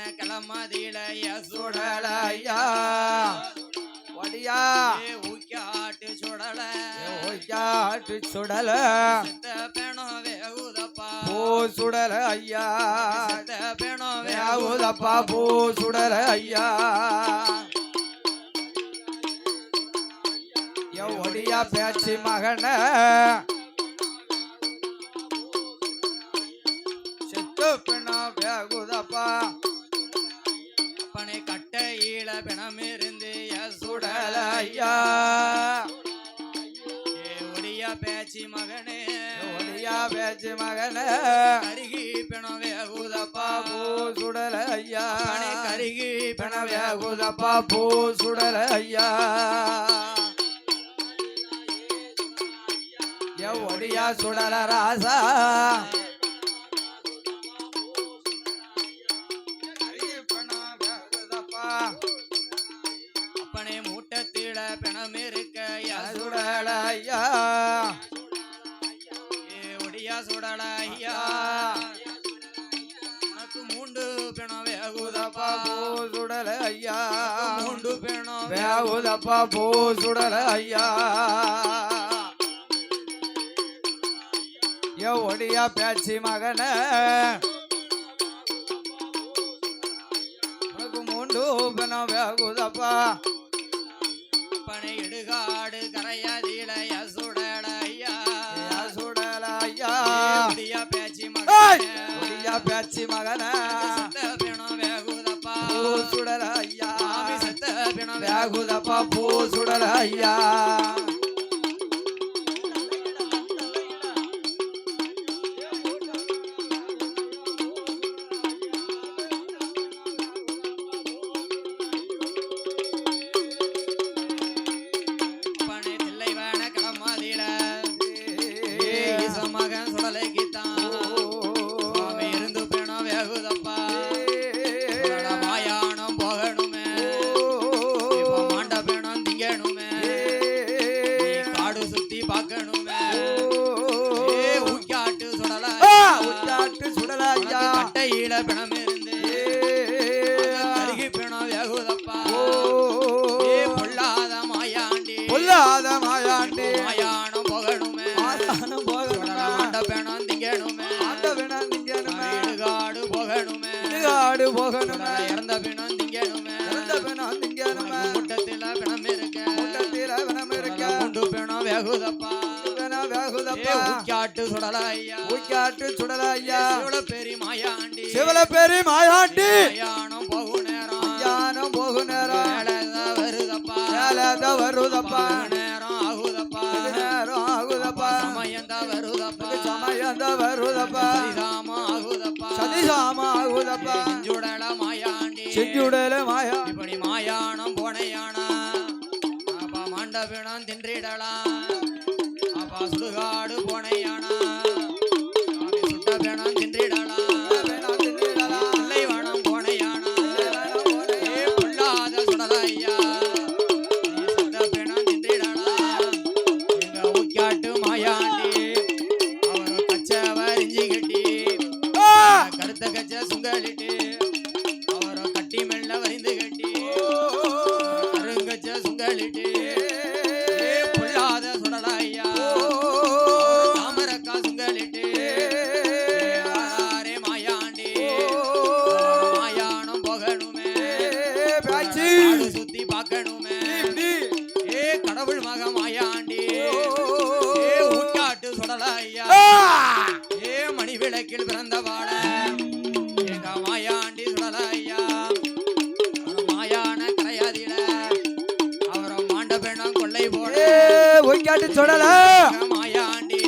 வேண கிளமதிலைய சுடல சுடல ஐயா ஒடியா ஏ ஊக்காட்டு சுடல. ஒய்யாட்டு சுடல சித்த பெணம் வேகுதப்பா பூ சுடல ஐயா. சித்த பெணம் வேவுதப்பா பூ சுடல ஐயா. என் ஒடியா பேச்சு மகன. பேச்சி மகனே. ஒடியா பேச்சு மகன. கருகி பிணம் வேகுதப்பா பூ சுடல ஐயா. கருகி வேகுதப்பா வேகுதப்பா பூ சுடல ஐயா. ஒடியா சுடல ராசா. அப்பனை மூட்டத்தில பிணம் இருக்க யா சுடல ஐயா. ஏ ஒடியா சுடல ஐயா உனக்கு மூண்டு பிணம் வேகுதப்பா. பூ சுடல ஐயா மூண்டு பிணம் வேகுதப்பா பூ சுடல ஐயா என் ஒடியா பேச்சு மகன. உனக்கு மூண்டு பிணம் வேகுதப்பா. அப்பனை இடுகாடு கரையாதில ஒடியா பேச்சு மகன சத்த பிணம் வேகுதப்பா பூ கட்டையில பிணம் இருந்து அருகி பிணம் வேகுதப்பா ஏ பொல்லாத மாயாண்டி பொல்லாத மாயாண்டி மாயானம் போகணுமே மாயானம் போகணுமே. சுடல மாண்ட பிணம் திங்கணுமே ஆண்ட வேணாம் திங்கணுமே. இடுகாடு போகணுமே இடுகாடு. சுடல இறந்த பிணம் திங்கணுமே இறந்த வேணாம் திங்கணுமே. முட்டத்தில பிணம் இருக்க கூட்டத்தில வேணாம் இருக்க. மூண்டு பிணம் வேகுதப்பா. ஊக்காட்டு சுடல ஐயா. ஊக்காட்டு சுடல ஐயா. சிவல பெரிய மாயாண்டி. சிவல பெரி மாயாண்டி. மாயானம் போகும் நேரம். ஞானம் போகு நேரம். வேலைதான் வருதப்பா. வேலைத வருதப்பா. நேரம் ஆகுதப்பா. நேரம் ஆகுதப்பா. சமயந்தா வருதப்பா. சமயந்த வருதப்பா. சரிதாம ஆகுதப்பா. சதிசாம ஆகுதப்பா. செஞ்சுடல மாயாண்டி. செஞ்சுடல மாயா கட்டி மெல்ல வரிந்து கட்டி கருங்கச்ச சுங்கலிட்டு பொல்லாத சுடலையா தாமரக்கா சுங்கலிட்டு ஆரே மாயாண்டி மாயானம் போகணுமே சுத்தி பார்க்கணுமே. ஏ கடவுள் மக மாயாண்டி ஏ ஊக்காட்டு சுடலையா! ஏ மணி விளக்கில் பிறந்த வாழ சுடல மாயாண்டி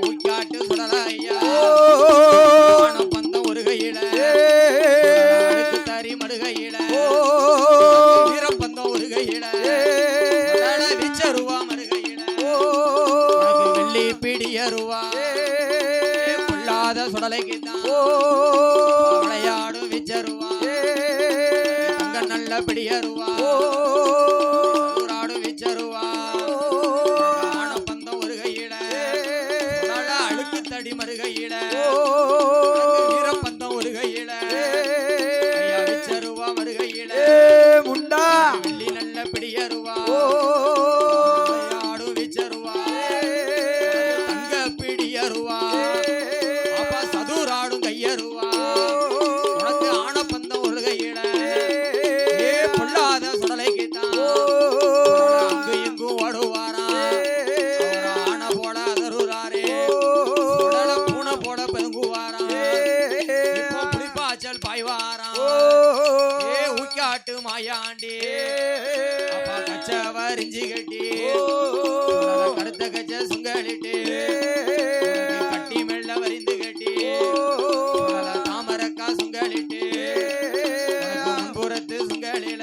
ஊக்காட்டு சுடலையா ஓ! பந்தம் ஒரு கையில தறி மடுகையில ஓ! வீரப்பந்தம் ஒரு கையில! சுடல விச்சருவா! உனக்கு வெள்ளி பிடியருவா ஏ! பொல்லாத சுடலைக்கு தான் ஓ! விளையாடும் விச்சருவா ஏ! தங்க நல்ல பிடியருவா மேல் பாய்வாராம். ஏ மாயாண்டி. அப்பா கச்ச வரிஞ்சு கட்டி. கச்ச சுங்கலிட்டு. கட்டி மெல்ல வரிந்து கட்டி. தாமரக்கா சுங்கலிட்டு. புறத்து சுங்கலில.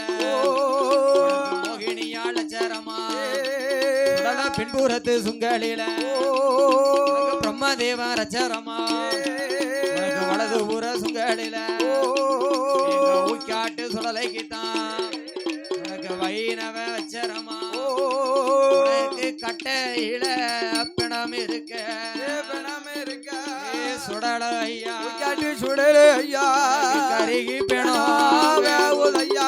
மோகினியா லட்சரமா பின்புறத்து சுங்கலில. பிரம்மதேவ ரச்சரமா. வலது புற சுங்கலில. உடலைக்குத்தான் உனக்கு வைணவ வச்சரமா உனக்கு கட்டையில பிணம் இருக்க பிணம் இருக்க சுடல ஐயா. சுடல ஐயா. கருகி பிணம். உதையா.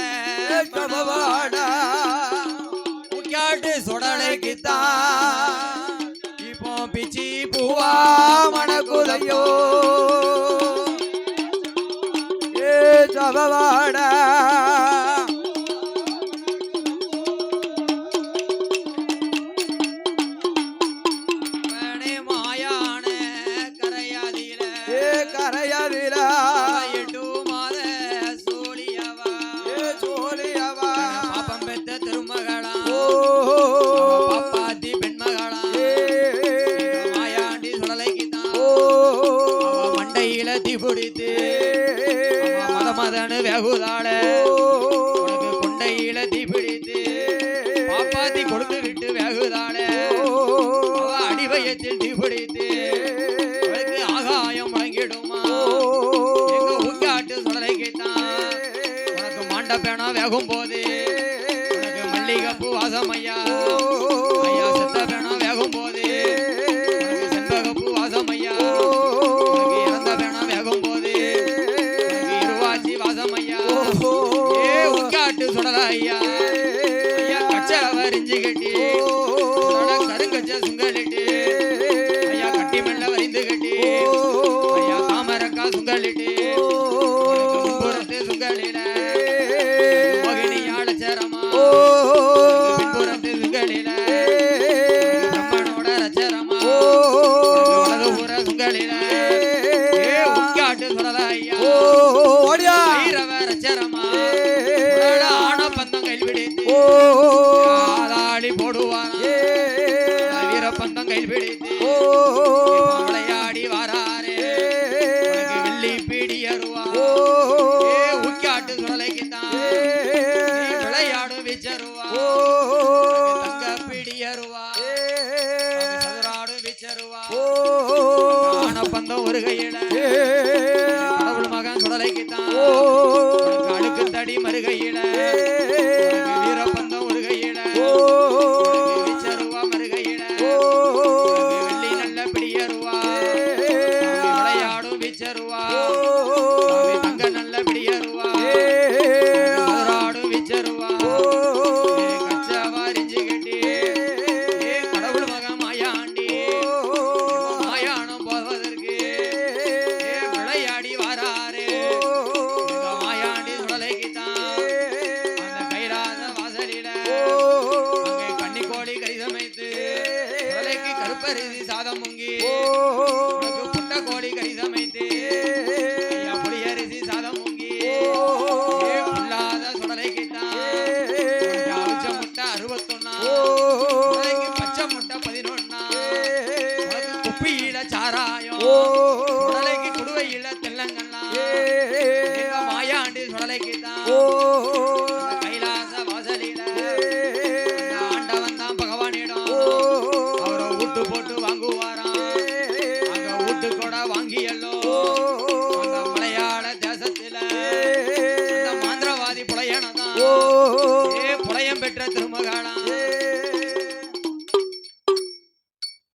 ಕಬವಾಡ ಮುಖ್ಯಾಟೆ ಸೊಡಳೆ ಕಿತ್ತ ಈ ಪೋಪಿ ಚೀಪುವ ಮಣಕುಲಯ್ಯೋ ಏ ಜಬವಾಡ பிடித்தே ஆகாயம் வழங்கிடுமா? ஊக்காட்டு சுடலை கேட்டான். உனக்கு மாண்ட பேனா வேகும் போதே உனக்கு மல்லிகப்பு வாசம் ஐயா ஐயா செத்த பேனா வேகும் போது செண்பகப்பு வாசம் ஐயா இறந்த பேனா வேகும் வாசம் ஐயா ஏ ஊக்காட்டு ஐயா. ஐயா கச்சை வரிஞ்சு கட்டி கருங்கச்ச சுங்கலிட்டு കളില மருகையிலே